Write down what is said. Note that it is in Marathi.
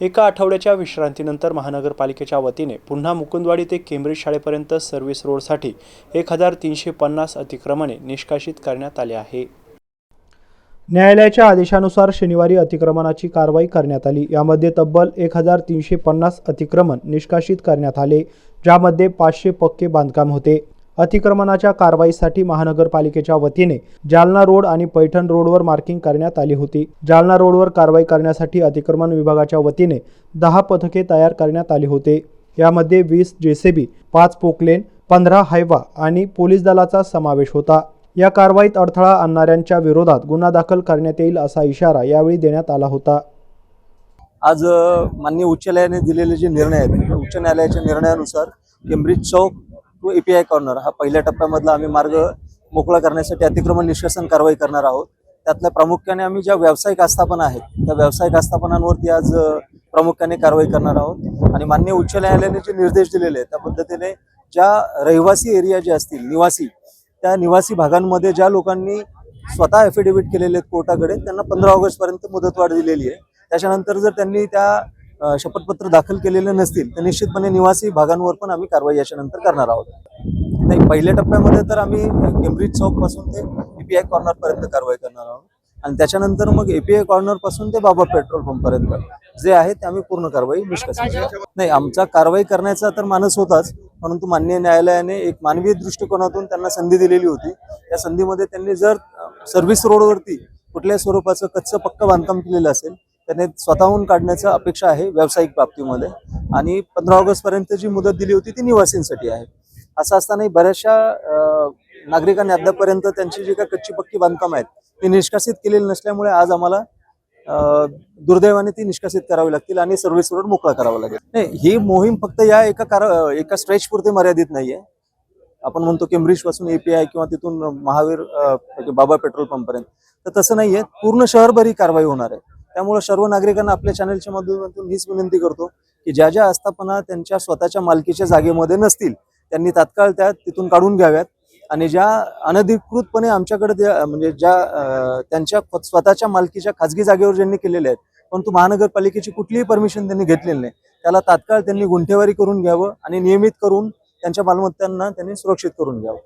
एका आठवड्याच्या विश्रांतीनंतर महानगरपालिकेच्या वतीने पुन्हा मुकुंदवाडी ते केंब्रिज शाळेपर्यंत सर्व्हिस रोडसाठी एक हजार तीनशे पन्नास अतिक्रमणे निष्कासित करण्यात आले आहे. न्यायालयाच्या आदेशानुसार शनिवारी अतिक्रमणाची कारवाई करण्यात आली. यामध्ये तब्बल एक हजार तीनशे पन्नास अतिक्रमण निष्कासित करण्यात आले ज्यामध्ये पाचशे पक्के बांधकाम होते. अतिक्रमणाच्या कारवाईसाठी महानगरपालिकेच्या वतीने जालना रोड आणि पैठण रोडवर मार्किंग करण्यात आली होती. जालना रोडवर कारवाई करण्यासाठी अतिक्रमण विभागाच्या वतीने दहा पथके तयार करण्यात आली होते. यामध्ये वीस जेसीबी पाच पोकलेन पंधरा हायवा आणि पोलीस दलाचा समावेश होता. या कारवाईत अडथळा आणणाऱ्यांच्या विरोधात गुन्हा दाखल करण्यात येईल असा इशारा यावेळी देण्यात आला होता. आज माननीय उच्च न्यायालयाने दिलेले जे निर्णय आहेत उच्च न्यायालयाच्या निर्णयानुसार केम्ब्रिज चौक टू एपीआय कॉर्नर हा पहिल्या टप्प्यामधला आम्ही मार्ग मोकळा करण्यासाठी अतिक्रमण निष्कासन कारवाई करणार आहोत. त्यातल्या प्रामुख्याने आम्ही ज्या व्यावसायिक आस्थापना आहेत त्या व्यावसायिक आस्थापनांवरती आज प्रामुख्याने कारवाई करणार आहोत. आणि मान्य उच्च न्यायालयाने जे निर्देश दिलेले आहेत त्या पद्धतीने ज्या रहिवासी एरिया जे असतील निवासी त्या निवासी भागांमध्ये ज्या लोकांनी स्वतः ॲफिडेव्हिट केलेले आहेत कोर्टाकडे त्यांना पंधरा ऑगस्टपर्यंत मुदतवाढ दिलेली आहे. त्याच्यानंतर जर त्यांनी त्या शपथपत्र दाखल केलेले नसतील तर निश्चितपणे निवासी भागांवर पण आम्ही कारवाई याच्यानंतर करणार आहोत. नाही पहिल्या टप्प्यामध्ये तर आम्ही केम्ब्रिज चौकपासून ते एपीआय कॉर्नर पर्यंत कारवाई करणार आहोत. आणि त्याच्यानंतर मग एपीआय कॉर्नरपासून ते बाबा पेट्रोल पंप पर्यंत. जे आहे ते आम्ही पूर्ण कारवाई निष्कर्ष नाही आमचा कारवाई करण्याचा तर मानस होताच परंतु मान्य न्यायालयाने एक मानवीय दृष्टिकोनातून त्यांना संधी दिलेली होती. त्या संधीमध्ये त्यांनी जर सर्व्हिस रोडवरती कुठल्याही स्वरूपाचं कच्चं पक्क बांधकाम केलेलं असेल त्याने स्वतःहून काढण्याचं अपेक्षा आहे व्यावसायिक बाबतीमध्ये. आणि पंधरा ऑगस्ट पर्यंत जी मुदत दिली होती ती निवासींसाठी आहे. असं असतानाही बऱ्याचशा नागरिकांनी अद्यापर्यंत त्यांची जी काही कच्ची पक्की बांधकाम आहेत ती निष्कासित केलेली नसल्यामुळे आज आम्हाला दुर्दैवाने ती निष्कासित करावी लागतील आणि सर्व्हिस रोड मोकळा करावा लागेल. नाही ही मोहीम फक्त या एका कार एका स्ट्रेच पुरते मर्यादित नाहीये. आपण म्हणतो केम्ब्रिजपासून एपीआय किंवा तिथून महावीर बाबा पेट्रोल पंप पर्यंत तर तसं नाहीये. पूर्ण शहरभर ही कारवाई होणार आहे. त्यामुळे सर्व नागरिकांना आपल्या चॅनलच्या माध्यमातून हीच विनंती करतो की ज्या ज्या आस्थापना त्यांच्या स्वतःच्या मालकीच्या जागेमध्ये नसतील त्यांनी तात्काळ त्या तिथून काढून घ्याव्यात. आणि ज्या अनधिकृतपणे आमच्याकडे त्या- म्हणजे ज्या त्यांच्या स्वतःच्या मालकीच्या खाजगी जागेवर ज्यांनी केलेल्या आहेत परंतु महानगरपालिकेची कुठलीही परमिशन त्यांनी घेतलेली नाही त्याला तात्काळ त्यांनी गुंठेवारी करून घ्यावं आणि नियमित करून त्यांच्या मालमत्तांना त्यांनी सुरक्षित करून घ्यावं.